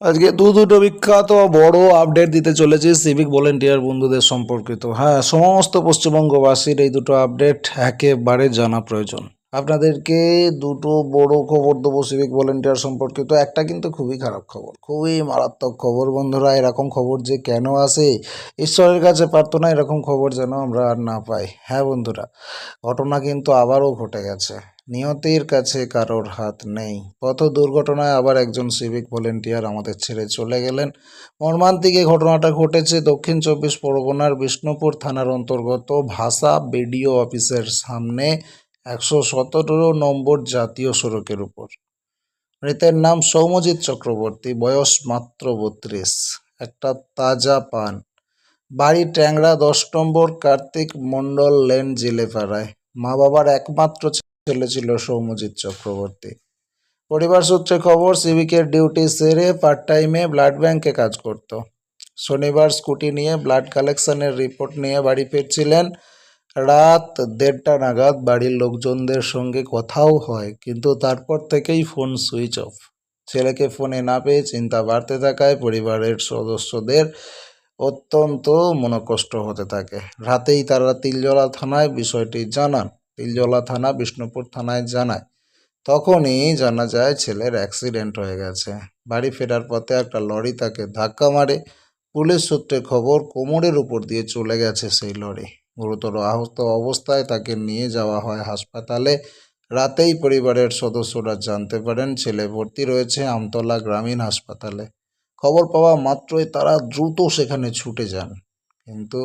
আজকে দু দুটো বিখ্যাত বড় আপডেট দিতে চলেছি সিভিক ভলেন্টিয়ার বন্ধুদের সম্পর্কিত। হ্যাঁ সমস্ত পশ্চিমবঙ্গবাসীর এই দুটো আপডেট একেবারে জানা প্রয়োজন। আপনাদেরকে দুটো বড় খবর দেবো সিভিক ভলেন্টিয়ার সম্পর্কিত। একটা কিন্তু খুবই খারাপ খবর, খুবই মারাত্মক খবর বন্ধুরা। এরকম খবর যে কেন আসে, ঈশ্বরের কাছে পারতো না এরকম খবর যেন আমরা আর না পাই। হ্যাঁ বন্ধুরা, ঘটনা কিন্তু আবারও ঘটে গেছে। নিয়তির কাছে কারোর হাত নেই। পথ দুর্ঘটনায় আবার একজন সিভিক ভলেন্টিয়ার আমাদের ছেড়ে চলে গেলেন। মর্মান্তিক এই ঘটনাটা ঘটেছে দক্ষিণ চব্বিশ পরগনার বিষ্ণুপুর থানার অন্তর্গত ভাষা বিডিও অফিসের সামনে একশো সতেরো নম্বর জাতীয় সড়কের উপর। মৃতের নাম সৌমজিৎ চক্রবর্তী, বয়স মাত্র বত্রিশ, একটা তাজা পান। বাড়ি ট্যাংরা দশ নম্বর কার্তিক মণ্ডল লেন জেলেপাড়ায়। মা বাবার একমাত্র ছেলে ছিল সৌম্যজিৎ চক্রবর্তী। পরিবার সূত্রে খবর, সিভিকের ডিউটি সেরে পার্ট টাইমে ব্লাড ব্যাংকে কাজ করত। শনিবার স্কুটি নিয়ে ব্লাড কালেকশনের রিপোর্ট নিয়ে বাড়ি ফিরছিলেন। রাত দেড়টা নাগাদ বাড়ির লোকজনদের সঙ্গে কথাও হয়, কিন্তু তারপর থেকেই ফোন সুইচ অফ। ছেলেকে ফোনে না পেয়ে চিন্তা বাড়তে থাকায় পরিবারের সদস্যদের অত্যন্ত মনকষ্ট হতে থাকে। রাতেই তারা তিলজলা থানায় বিষয়টি জানান। তিলজলা থানা, বিষ্ণুপুর থানায় জানায়। তখনই জানা যায় ছেলের অ্যাক্সিডেন্ট হয়ে গেছে। বাড়ি ফেরার পথে একটা লরি তাকে ধাক্কা মারে। পুলিশ সূত্রে খবর, কোমরের উপর দিয়ে চলে গেছে সেই লরি। গুরুতর আহত অবস্থায় তাকে নিয়ে যাওয়া হয় হাসপাতালে। রাতেই পরিবারের সদস্যরা জানতে পারেন, ছেলে ভর্তি রয়েছে আমতলা গ্রামীণ হাসপাতালে। খবর পাওয়া মাত্রই তারা দ্রুত সেখানে ছুটে যান, কিন্তু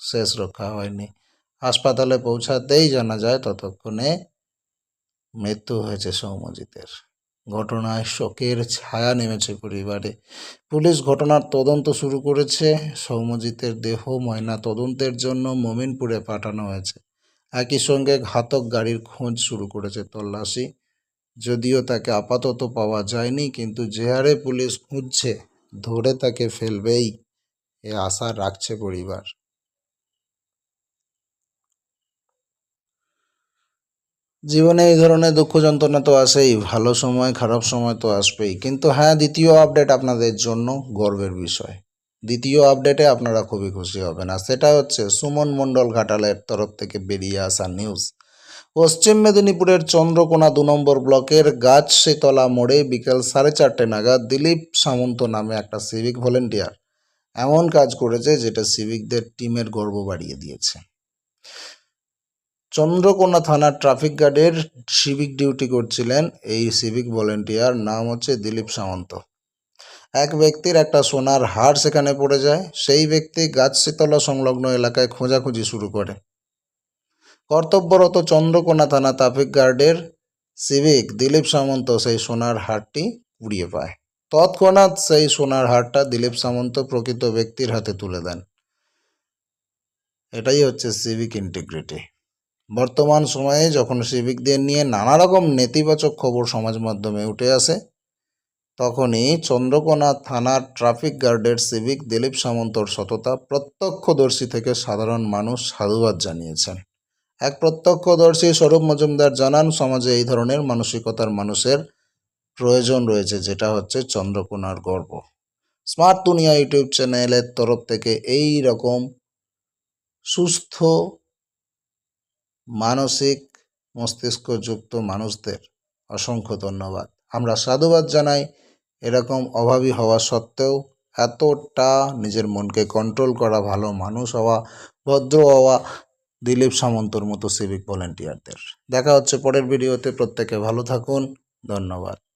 শেষ রক্ষা হয়নি। হাসপাতালে পৌঁছাতেই জানা যায় ততক্ষণে মৃত্যু হয়েছে সৌমজিতের ঘটনায় শোকের ছায়া নেমেছে পরিবারে। পুলিশ ঘটনার তদন্ত শুরু করেছে। সৌম্যজিতের দেহ, ময়না তদন্তের জন্য মমিনপুরে পাঠানো হয়েছে। একই সঙ্গে ঘাতক গাড়ির খোঁজ শুরু করেছে তল্লাশি। যদিও তাকে আপাতত পাওয়া যায়নি, কিন্তু যে হারে পুলিশ খুঁজছে, ধরে তাকে ফেলবেই, এ আশা রাখছে পরিবার। জীবনে এই ধরনের দুঃখ যন্ত্রণা তো আসেই ভালো সময়, খারাপ সময় তো আসবেই। কিন্তু হ্যাঁ দ্বিতীয় আপডেট আপনাদের জন্য গর্বের বিষয়। দ্বিতীয় আপডেটে আপনারা খুবই খুশি হবেন। আর সেটা হচ্ছে সুমন মণ্ডল ঘাটালের তরফ থেকে বেরিয়ে আসা নিউজ পশ্চিম মেদিনীপুরের চন্দ্রকোনা দু নম্বর ব্লকের গাছ গাছশেতলা মোড়ে বিকেল সাড়ে চারটে নাগাদ দিলীপ সামন্ত নামে একটা সিভিক ভলেন্টিয়ার এমন কাজ করেছে যেটা সিভিকদের টিমের গর্ব বাড়িয়ে দিয়েছে। চন্দ্রকোনা থানার ট্রাফিক গার্ডের সিভিক ডিউটি করছিলেন এই সিভিক ভলেন্টিয়ার। নাম হচ্ছে দিলীপ সামন্ত। এক ব্যক্তির একটা সোনার হার সেখানে পড়ে যায়, সেই ব্যক্তি গাছশীতলা সংলগ্ন এলাকায় খোঁজাখুঁজি শুরু করে। কর্তব্যরত চন্দ্রকোনা থানা ট্রাফিক গার্ডের সিভিক দিলীপ সামন্ত সেই সোনার হারটি কুড়িয়ে পায়। তৎক্ষণাৎ সেই সোনার হারটা দিলীপ সামন্ত প্রকৃত ব্যক্তির হাতে তুলে দেন। এটাই হচ্ছে সিভিক ইন্টিগ্রিটি। বর্তমান সময়ে যখন সিভিকদের নিয়ে নানা রকম নেতিবাচক খবর সমাজ মাধ্যমে উঠে আসে, তখনই চন্দ্রকোনা থানার ট্রাফিক গার্ডের সিভিক দিলীপ সামন্তর সততা প্রত্যক্ষদর্শী থেকে সাধারণ মানুষ সাধুবাদ জানিয়েছেন। এক প্রত্যক্ষদর্শী স্বরূপ মজুমদার জানান, সমাজে এই ধরনের মানসিকতার মানুষের প্রয়োজন রয়েছে, যেটা হচ্ছে চন্দ্রকোনার গর্ব। স্মার্ট দুনিয়া ইউটিউব চ্যানেলের তরফ থেকে এই রকম সুস্থ মানসিক মস্তিষ্কযুক্ত মানুষদের অসংখ্য ধন্যবাদ। আমরা সাধুবাদ জানাই এরকম অভাবী হওয়া সত্ত্বেও এতটা নিজের মনকে কন্ট্রোল করা ভালো মানুষ হওয়া, ভদ্র হওয়া দিলীপ সামন্তর মতো সিভিক ভলেন্টিয়ারদের দেখা হচ্ছে পরের ভিডিওতে প্রত্যেকে ভালো থাকুন। ধন্যবাদ।